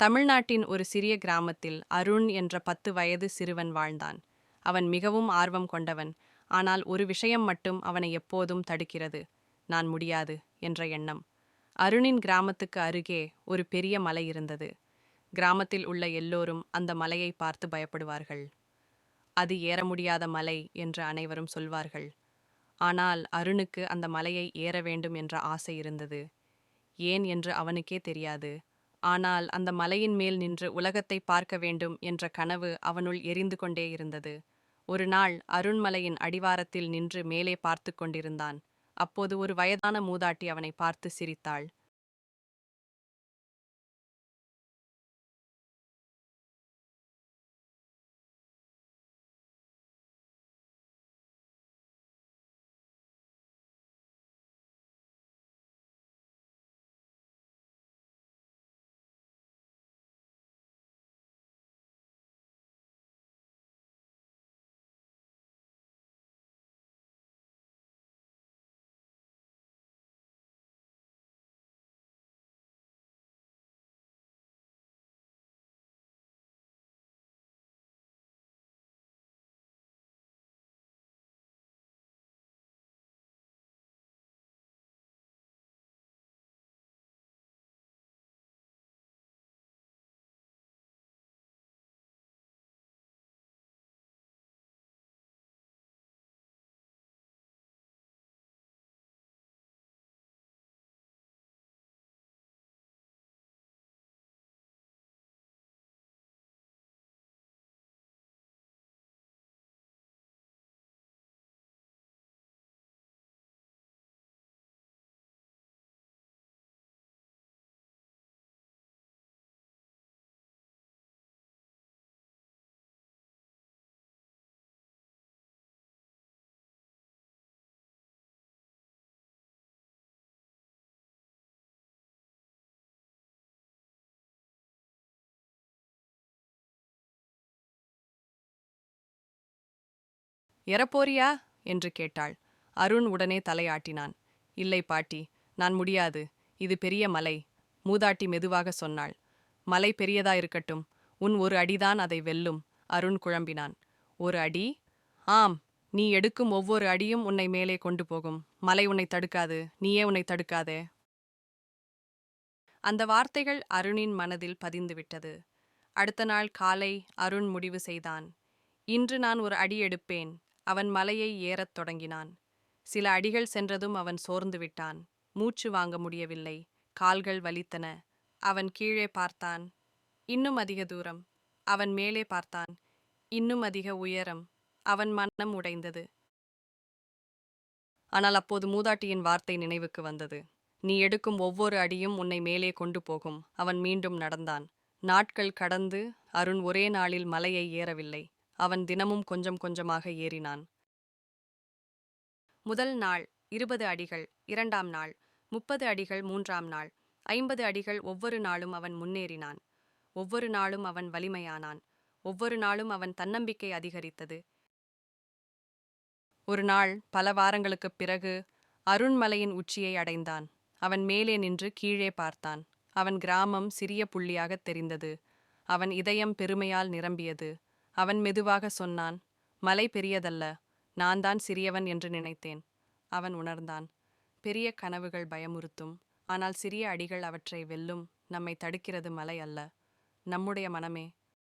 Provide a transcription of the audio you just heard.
தமிழ்நாட்டின் ஒரு சிறிய கிராமத்தில் அருண் என்ற பத்து வயது சிறுவன் வாழ்ந்தான். அவன் மிகவும் ஆர்வம் கொண்டவன். ஆனால் ஒரு விஷயம் மட்டும் அவனை எப்போதும் தடுக்கிறது. நான் முடியாது என்ற எண்ணம். அருணின் கிராமத்துக்கு அருகே ஒரு பெரிய மலை இருந்தது. கிராமத்தில் உள்ள எல்லோரும் அந்த மலையை பார்த்து பயப்படுவார்கள். அது ஏற முடியாத மலை என்று அனைவரும் சொல்வார்கள். ஆனால் அருணுக்கு அந்த மலையை ஏற வேண்டும் என்ற ஆசை இருந்தது. ஏன் என்று அவனுக்கே தெரியாது. ஆனால் அந்த மலையின் மேல் நின்று உலகத்தை பார்க்க வேண்டும் என்ற கனவு அவனுள் எரிந்து கொண்டே இருந்தது. ஒரு நாள் அருண்மலையின் அடிவாரத்தில் நின்று மேலே பார்த்து கொண்டிருந்தான். அப்போது ஒரு வயதான மூதாட்டி அவனை பார்த்து சிரித்தாள். எறப்போறியா என்று கேட்டாள். அருண் உடனே தலையாட்டினான். இல்லை பாட்டி நான் முடியாது. இது பெரிய மலை மூதாட்டி மெதுவாக சொன்னாள். மலை பெரியதா இருக்கட்டும். உன் ஒரு அடிதான் அதை வெல்லும் அருண் குழம்பினான். ஒரு அடி? ஆம். நீ எடுக்கும் ஒவ்வொரு அடியும் உன்னை மேலே கொண்டு போகும். மலை உன்னை தடுக்காது. நீயே உன்னை தடுக்காதே அந்த வார்த்தைகள் அருணின் மனதில் பதிந்துவிட்டது அடுத்த நாள் காலை அருண் முடிவு செய்தான். இன்று நான் ஒரு அடி எடுப்பேன். அவன் மலையை ஏறத் தொடங்கினான். சில அடிகள் சென்றதும் அவன் சோர்ந்து விட்டான். மூச்சு வாங்க முடியவில்லை. கால்கள் வலித்தன. அவன் கீழே பார்த்தான். இன்னும் அதிக தூரம். அவன் மேலே பார்த்தான். இன்னும் அதிக உயரம். அவன் மனம் உடைந்தது. ஆனால் அப்போது மூதாட்டியின் வார்த்தை நினைவுக்கு வந்தது. நீ எடுக்கும் ஒவ்வொரு அடியும் உன்னை மேலே கொண்டு போகும். அவன் மீண்டும் நடந்தான். நாட்கள் கடந்து அருண் ஒரே நாளில் மலையை ஏறவில்லை. அவன் தினமும் கொஞ்சம் கொஞ்சமாக ஏறினான். முதல் நாள் இருபது அடிகள் இரண்டாம் நாள் முப்பது அடிகள் மூன்றாம் நாள் ஐம்பது அடிகள் ஒவ்வொரு நாளும் அவன் முன்னேறினான். ஒவ்வொரு நாளும் அவன் வலிமையானான். ஒவ்வொரு நாளும் அவன் தன்னம்பிக்கை அதிகரித்தது. ஒரு நாள் பல வாரங்களுக்குப் பிறகு அருண்மலையின் உச்சியை அடைந்தான். அவன் மேலே நின்று கீழே பார்த்தான். அவன் கிராமம் சிறிய புள்ளியாகத் தெரிந்தது. அவன் இதயம் பெருமையால் நிரம்பியது. அவன் மெதுவாக சொன்னான் மலை பெரியதல்ல நான் தான் சிறியவன் என்று நினைத்தேன். அவன் உணர்ந்தான் பெரிய கனவுகள் பயமுறுத்தும் ஆனால் சிறிய அடிகள் அவற்றை வெல்லும் நம்மை தடுக்கிறது மலை அல்ல. நம்முடைய மனமே